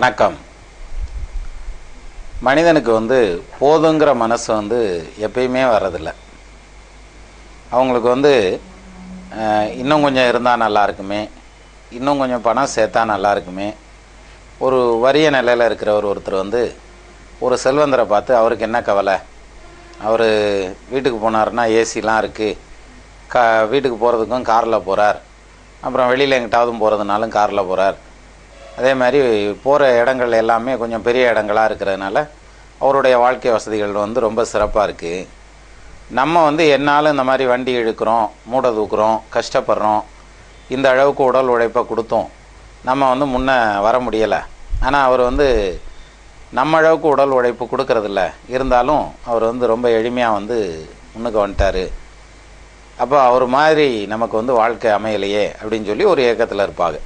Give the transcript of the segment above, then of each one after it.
வணக்கம். மனிதனுக்கு வந்து போதுங்கிற மனசு வந்து எப்பயுமே வர்றதில்ல. அவங்களுக்கு வந்து இன்னும் கொஞ்சம் இருந்தால் நல்லா இருக்குமே. இன்னும் கொஞ்சம் பணம் சேர்த்தா நல்லா இருக்குமே. ஒரு வறிய நிலையில் இருக்கிறவர் ஒருத்தர் வந்து ஒரு செல்வந்தரை பார்த்து அவருக்கு என்ன கவலை? அவர் வீட்டுக்கு போனாருன்னா ஏசிலாம் இருக்குது கா வீட்டுக்கு போகிறதுக்கும் காரில் போகிறார் அப்புறம் வெளியில் எங்கிட்டாவது போகிறதுனாலும் காரில் போகிறார் அதே மாதிரி போகிற இடங்கள் எல்லாமே கொஞ்சம் பெரிய இடங்களாக இருக்கிறதுனால அவருடைய வாழ்க்கை வசதிகள் வந்து ரொம்ப சிறப்பாக இருக்குது நம்ம வந்து என்னாலும் இந்த மாதிரி வண்டி இழுக்கிறோம் மூட தூக்குறோம் கஷ்டப்படுறோம் இந்த அளவுக்கு உடல் உழைப்பை கொடுத்தோம். நம்ம வந்து முன்னே வர முடியலை. ஆனால் அவர் வந்து நம்ம அளவுக்கு உடல் உழைப்பு கொடுக்கறதில்ல. இருந்தாலும் அவர் வந்து ரொம்ப எளிமையாக வந்து முன்னுக்கு வந்துட்டார். அப்போ அவர் மாதிரி நமக்கு வந்து வாழ்க்கை அமையலையே அப்படின்னு சொல்லி ஒரு ஏக்கத்தில் இருப்பாங்க.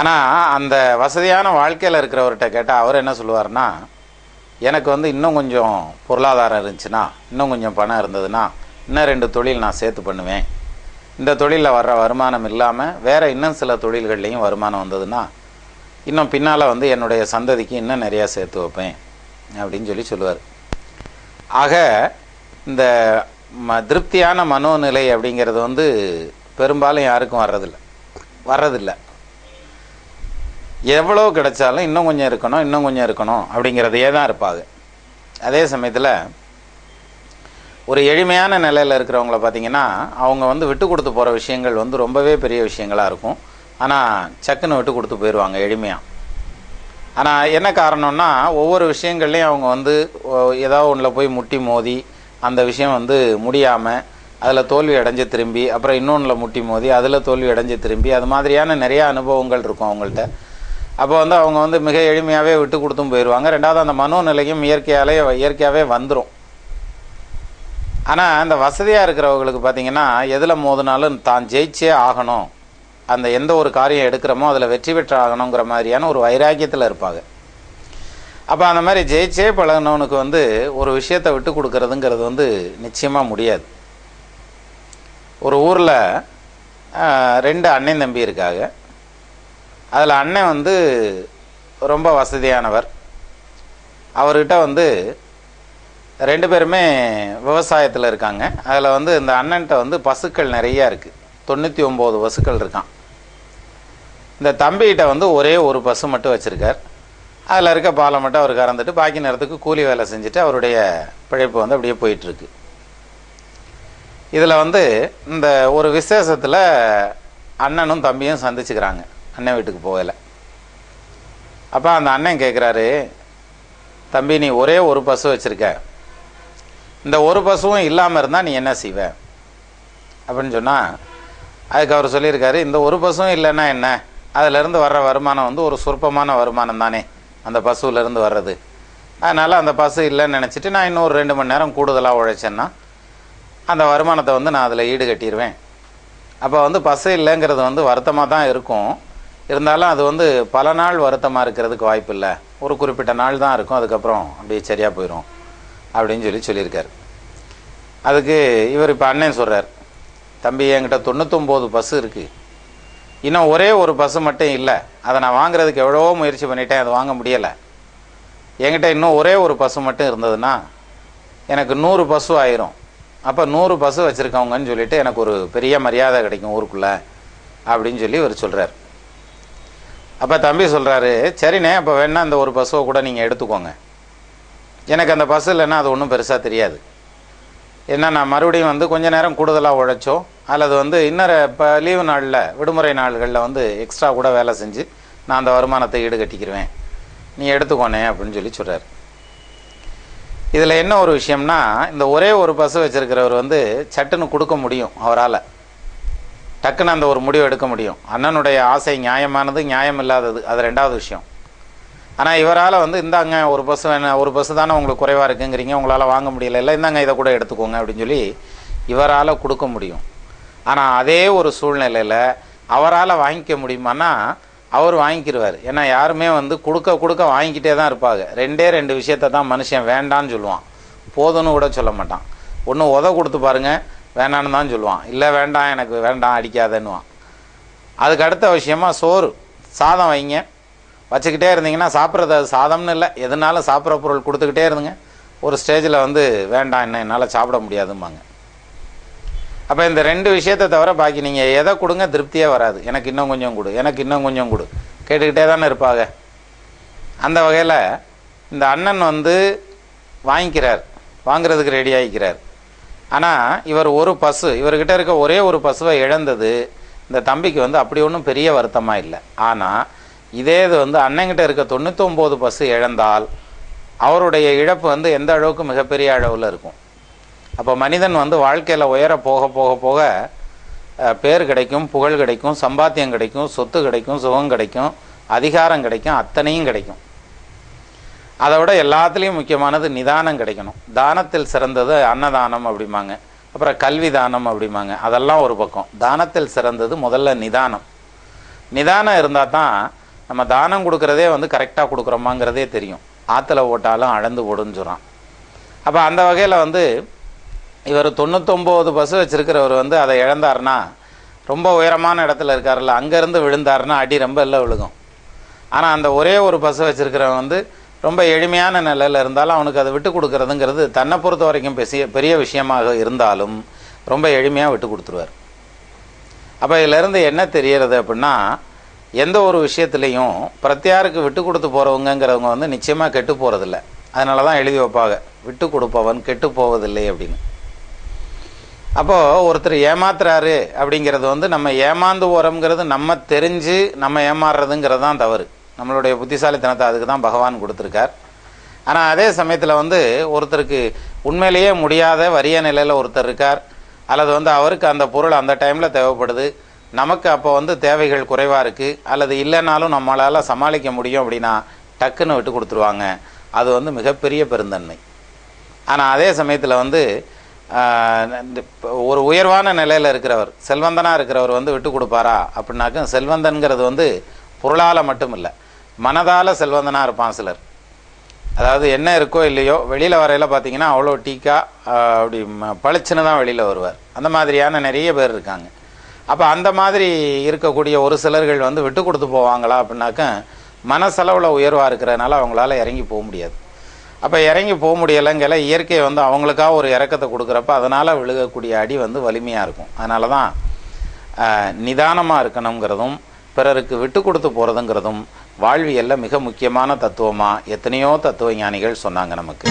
ஆனால் அந்த வசதியான வாழ்க்கையில் இருக்கிறவர்கிட்ட கேட்டால் அவர் என்ன சொல்லுவார்னா எனக்கு வந்து இன்னும் கொஞ்சம் பொருளாதாரம் இருந்துச்சுன்னா இன்னும் கொஞ்சம் பணம் இருந்ததுன்னா இன்னும் ரெண்டு தொழில் நான் சேர்த்து பண்ணுவேன். இந்த தொழிலில் வர்ற வருமானம் இல்லாமல் வேறு இன்னும் சில தொழில்கள்லேயும் வருமானம் வந்ததுன்னா இன்னும் பின்னால் வந்து என்னுடைய சந்ததிக்கு இன்னும் நிறையா சேர்த்து வைப்பேன் அப்படின்னு சொல்லி சொல்லுவார். ஆக இந்த ம திருப்தியான மனோநிலை அப்படிங்கிறது வந்து பெரும்பாலும் யாருக்கும் வர்றதில்லை. வர்றதில்லை. எவ்வளோ கிடைச்சாலும் இன்னும் கொஞ்சம் இருக்கணும் இன்னும் கொஞ்சம் இருக்கணும் அப்படிங்கிறதையே தான் இருப்பாங்க. அதே சமயத்தில் ஒரு எளிமையான நிலையில் இருக்கிறவங்கள பார்த்தீங்கன்னா அவங்க வந்து விட்டு கொடுத்து போகிற விஷயங்கள் வந்து ரொம்பவே பெரிய விஷயங்களாக இருக்கும். ஆனால் சக்குன்னு விட்டு கொடுத்து போயிடுவாங்க எளிமையாக ஆனால் என்ன காரணம்னா ஒவ்வொரு விஷயங்கள்லையும் அவங்க வந்து ஏதாவது ஒன்றில் போய் முட்டி மோதி அந்த விஷயம் வந்து முடியாமல் அதில் தோல்வி அடைஞ்சு திரும்பி அப்புறம் இன்னொன்றில் முட்டி மோதி அதில் தோல்வி அடைஞ்சு திரும்பி அது மாதிரியான நிறையா அனுபவங்கள் இருக்கும் அவங்கள்ட்ட. அப்போ வந்து அவங்க வந்து மிக எளிமையாகவே விட்டு கொடுத்தும் போயிடுவாங்க ரெண்டாவது அந்த மனோநிலையும் இயற்கையாலே இயற்கையாகவே வந்துடும் ஆனால் இந்த வசதியாக இருக்கிறவங்களுக்கு பார்த்தீங்கன்னா எதில் மோதினாலும் தான் ஜெயிச்சே ஆகணும். அந்த எந்த ஒரு காரியம் எடுக்கிறோமோ அதில் வெற்றி பெற்று ஆகணுங்கிற மாதிரியான ஒரு வைராக்கியத்தில் இருப்பாங்க. அப்போ அந்த மாதிரி ஜெயிச்சே பழகினவனுக்கு வந்து ஒரு விஷயத்தை விட்டு கொடுக்கறதுங்கிறது வந்து நிச்சயமாக முடியாது. ஒரு ஊரில் ரெண்டு அண்ணன் தம்பி இருக்காங்க. அதில் அண்ணன் வந்து ரொம்ப வசதியானவர். அவர்கிட்ட வந்து ரெண்டு பேருமே விவசாயத்தில் இருக்காங்க. அதில் வந்து இந்த அண்ணன்ட்ட வந்து பசுக்கள் நிறையா இருக்குது தொண்ணூற்றி ஒம்பது பசுக்கள் இருக்கான். இந்த தம்பிகிட்ட வந்து ஒரே ஒரு பசு மட்டும் வச்சுருக்கார். அதில் இருக்க பாலை மட்டும் அவர் கறந்துட்டு பாக்கி நேரத்துக்கு கூலி வேலை செஞ்சுட்டு அவருடைய பிழைப்பு வந்து அப்படியே போயிட்டுருக்கு. இதில் வந்து இந்த ஒரு விசேஷத்தில் அண்ணனும் தம்பியும் சந்திச்சுக்கிறாங்க. அண்ணன் வீட்டுக்கு போகலை. அப்போ அந்த அண்ணன் கேட்குறாரு தம்பி நீ ஒரே ஒரு பசு வச்சுருக்க. இந்த ஒரு பசுவும் இல்லாமல் இருந்தால் நீ என்ன செய்வ? அப்படின்னு சொன்னால் அதுக்கு அவர் சொல்லியிருக்காரு இந்த ஒரு பசுவும் இல்லைன்னா என்ன? அதிலேருந்து வர்ற வருமானம் வந்து ஒரு சுருப்பமான வருமானம் தானே அந்த பசுவிலேருந்து வர்றது. அதனால் அந்த பசு இல்லைன்னு நினச்சிட்டு நான் இன்னும் ஒரு ரெண்டு மணி நேரம் கூடுதலாக உழைச்சேன்னா அந்த வருமானத்தை வந்து நான் அதில் ஈடு கட்டிடுவேன் அப்போ வந்து பசு இல்லைங்கிறது வந்து வருத்தமாக தான் இருக்கும். இருந்தாலும் அது வந்து பல நாள் வருத்தமாக இருக்கிறதுக்கு வாய்ப்பு இல்லை ஒரு குறிப்பிட்ட நாள் தான் இருக்கும் அதுக்கப்புறம் அப்படியே சரியாக போயிடும் அப்படின்னு சொல்லி சொல்லியிருக்கார். அதுக்கு இவர் இப்போ அண்ணன் சொல்கிறார் தம்பி என்கிட்ட தொண்ணூத்தொம்போது பஸ்ஸு இருக்குது இன்னும் ஒரே ஒரு பஸ்ஸு மட்டும் இல்லை. அதை நான் வாங்குறதுக்கு எவ்வளவோ முயற்சி பண்ணிட்டேன் அதை வாங்க முடியலை. என்கிட்ட இன்னும் ஒரே ஒரு பஸ்ஸு மட்டும் இருந்ததுன்னா எனக்கு நூறு பஸ்ஸு ஆயிரும். அப்போ நூறு பஸ்ஸு வச்சுருக்கவங்கன்னு சொல்லிட்டு எனக்கு ஒரு பெரிய மரியாதை கிடைக்கும் ஊருக்குள்ளே அப்படின்னு சொல்லி இவர் சொல்கிறார் அப்போ தம்பி சொல்கிறாரு சரிண்ணே அப்போ வேணா அந்த ஒரு பசுவை கூட நீங்கள் எடுத்துக்கோங்க. எனக்கு அந்த பசு இல்லைன்னா அது ஒன்றும் பெருசாக தெரியாது. ஏன்னா நான் மறுபடியும் வந்து கொஞ்ச நேரம் கூடுதலாக உழைச்சோ அல்லது வந்து இன்னொரு இப்போ லீவு நாளில் விடுமுறை நாள்களில் வந்து எக்ஸ்ட்ரா கூட வேலை செஞ்சு நான் அந்த வருமானத்தை ஈடுகட்டிக்கிடுவேன் நீ எடுத்துக்கோனே அப்படின்னு சொல்லி சொல்கிறார் இதில் என்ன ஒரு விஷயம்னா இந்த ஒரே ஒரு பசு வச்சுருக்கிறவர் வந்து சட்டுன்னு கொடுக்க முடியும் அவரால். டக்குன்னு அந்த ஒரு முடிவு எடுக்க முடியும். அண்ணனுடைய ஆசை நியாயமானது நியாயம் இல்லாதது அது ரெண்டாவது விஷயம். ஆனால் இவரால் வந்து இந்தாங்க ஒரு பஸ் வேணும் ஒரு பஸ் தானே உங்களுக்கு குறைவாக இருக்குங்கிறீங்க உங்களால் வாங்க முடியல இல்லை இந்தாங்க இதை கூட எடுத்துக்கோங்க அப்படின்னு சொல்லி இவரால் கொடுக்க முடியும். ஆனால் அதே ஒரு சூழ்நிலையில் அவரால் வாங்கிக்க முடியுமானா அவர் வாங்கிக்கிடுவார் ஏன்னா யாருமே வந்து கொடுக்க கொடுக்க வாங்கிக்கிட்டே தான் இருப்பாங்க. ரெண்டே ரெண்டு விஷயத்த தான் மனுஷன் வேண்டான்னு சொல்லுவான். போதும்னு கூட சொல்ல மாட்டான். ஒன்று உத கொடுத்து பாருங்கள் வேணான்னு தான் சொல்லுவான். இல்லை வேண்டாம் எனக்கு வேண்டாம் அடிக்காதன்னுவான். அதுக்கு அடுத்த விஷயமா சோறு. சாதம் வைங்க. வச்சுக்கிட்டே இருந்தீங்கன்னா சாப்பிட்றது அது சாதம்னு இல்லை. எதுனாலும் சாப்பிட்ற பொருள் கொடுத்துக்கிட்டே இருந்துங்க. ஒரு ஸ்டேஜில் வந்து வேண்டாம் என்ன என்னால் சாப்பிட முடியாதும்பாங்க. அப்போ இந்த ரெண்டு விஷயத்தை தவிர பாக்கி நீங்கள் எதை கொடுங்க திருப்தியே வராது. எனக்கு இன்னும் கொஞ்சம் கொடு. எனக்கு இன்னும் கொஞ்சம் கொடு. கேட்டுக்கிட்டே தானே இருப்பாங்க. அந்த வகையில் இந்த அண்ணன் வந்து வாங்கிக்கிறார். வாங்குறதுக்கு ரெடி ஆகிக்கிறார். ஆனால் இவர் ஒரு பசு. இவர்கிட்ட இருக்க ஒரே ஒரு பசுவை இழந்தது இந்த தம்பிக்கு வந்து அப்படி ஒன்றும் பெரிய வருத்தமாக இல்லை. ஆனால் இதே இது வந்து அண்ணங்கிட்ட இருக்க தொண்ணூத்தொம்பது பசு இழந்தால் அவருடைய இழப்பு வந்து எந்த அளவுக்கு மிகப்பெரிய அளவில் இருக்கும். அப்போ மனிதன் வந்து வாழ்க்கையில் உயர போக போக போக பேர் கிடைக்கும் புகழ் கிடைக்கும் சம்பாத்தியம் கிடைக்கும் சொத்து கிடைக்கும் சுகம் கிடைக்கும் அதிகாரம் கிடைக்கும் அத்தனையும் கிடைக்கும். அதை விட எல்லாத்துலேயும் முக்கியமானது நிதானம் கிடைக்கணும். தானத்தில் சிறந்தது அன்னதானம் அப்படிம்பாங்க. அப்புறம் கல்வி தானம் அப்படிம்பாங்க. அதெல்லாம் ஒரு பக்கம். தானத்தில் சிறந்தது முதல்ல நிதானம். நிதானம் இருந்தால் தான் நம்ம தானம் கொடுக்குறதே வந்து கரெக்டாக கொடுக்குறோமாங்கிறதே தெரியும். ஆற்றுல போட்டாலும் அளந்து ஓடுன்னு சொல்கிறான் அப்போ அந்த வகையில் வந்து இவர் தொண்ணூத்தொம்போது பஸ் வச்சுருக்கிறவர் வந்து அதை இழந்தாருன்னா ரொம்ப உயரமான இடத்துல இருக்காருல்ல அங்கேருந்து விழுந்தாருன்னா அடி ரொம்ப இல்லை விழுகும். ஆனால் அந்த ஒரே ஒரு பஸ் வச்சுருக்கிறவன் வந்து ரொம்ப எளிமையான நிலையில் இருந்தாலும் அவனுக்கு அதை விட்டு கொடுக்கறதுங்கிறது தன்னை பொறுத்த வரைக்கும் பெரிய பெரிய விஷயமாக இருந்தாலும் ரொம்ப எளிமையாக விட்டு கொடுத்துருவார். அப்போ இதிலேருந்து என்ன தெரியறது அப்படின்னா எந்த ஒரு விஷயத்துலையும் பிரத்தியாருக்கு விட்டு கொடுத்து போகிறவங்கங்கிறவங்க வந்து நிச்சயமாக கெட்டு போகிறதில்ல அதனால தான் எழுதி வைப்பாங்க. விட்டு கொடுப்பவன் கெட்டு போவதில்லை அப்படின்னு. அப்போது ஒருத்தர் ஏமாத்துறாரு அப்படிங்கிறது வந்து நம்ம ஏமாந்து போகிறோங்கிறது நம்ம தெரிஞ்சு நம்ம ஏமாறுறதுங்கிறது தான் தவறு. நம்மளுடைய புத்திசாலித்தனத்தை அதுக்கு தான் பகவான் கொடுத்துருக்கார். ஆனால் அதே சமயத்தில் வந்து ஒருத்தருக்கு உண்மையிலேயே முடியாத வறிய நிலையில் ஒருத்தர் இருக்கார். அல்லது வந்து அவருக்கு அந்த பொருள் அந்த டைமில் தேவைப்படுது. நமக்கு அப்போ வந்து தேவைகள் குறைவாக இருக்குது அல்லது இல்லைனாலும் நம்மளால் சமாளிக்க முடியும் அப்படின்னா டக்குன்னு விட்டு கொடுத்துருவாங்க. அது வந்து மிகப்பெரிய பெருந்தன்மை. ஆனால் அதே சமயத்தில் வந்து ஒரு உயர்வான நிலையில் இருக்கிறவர் செல்வந்தனாக இருக்கிறவர் வந்து விட்டு கொடுப்பாரா? அப்படின்னாக்க செல்வந்தன்கிறது வந்து பொருளால் மட்டும் இல்லை மனதால் செல்வந்தனாக இருப்பான் சிலர். அதாவது என்ன இருக்கோ இல்லையோ வெளியில் வரையில பார்த்தீங்கன்னா அவ்வளோ டீக்கா அப்படி ம- பளிச்சுன்னு தான் வெளியில் வருவார். அந்த மாதிரியான நிறைய பேர் இருக்காங்க. அப்போ அந்த மாதிரி இருக்கக்கூடிய ஒரு சிலர்கள் வந்து விட்டு கொடுத்து போவாங்களா அப்படின்னாக்க மனசளவில் உயர்வாக இருக்கிறதுனால அவங்களால இறங்கி போக முடியாது. அப்போ இறங்கி போக முடியலைங்கிற இயற்கை வந்து அவங்களுக்காக ஒரு இறக்கத்தை கொடுக்குறப்ப அதனால் விழுகக்கூடிய அடி வந்து வலிமையாக இருக்கும். அதனால தான் நிதானமாக இருக்கணுங்கிறதும் பிறருக்கு விட்டு கொடுத்து போகிறதுங்கிறதும் வாழ்வியல்ல மிக முக்கியமான தத்துவமாக எத்தனையோ தத்துவ ஞானிகள் சொன்னாங்க நமக்கு.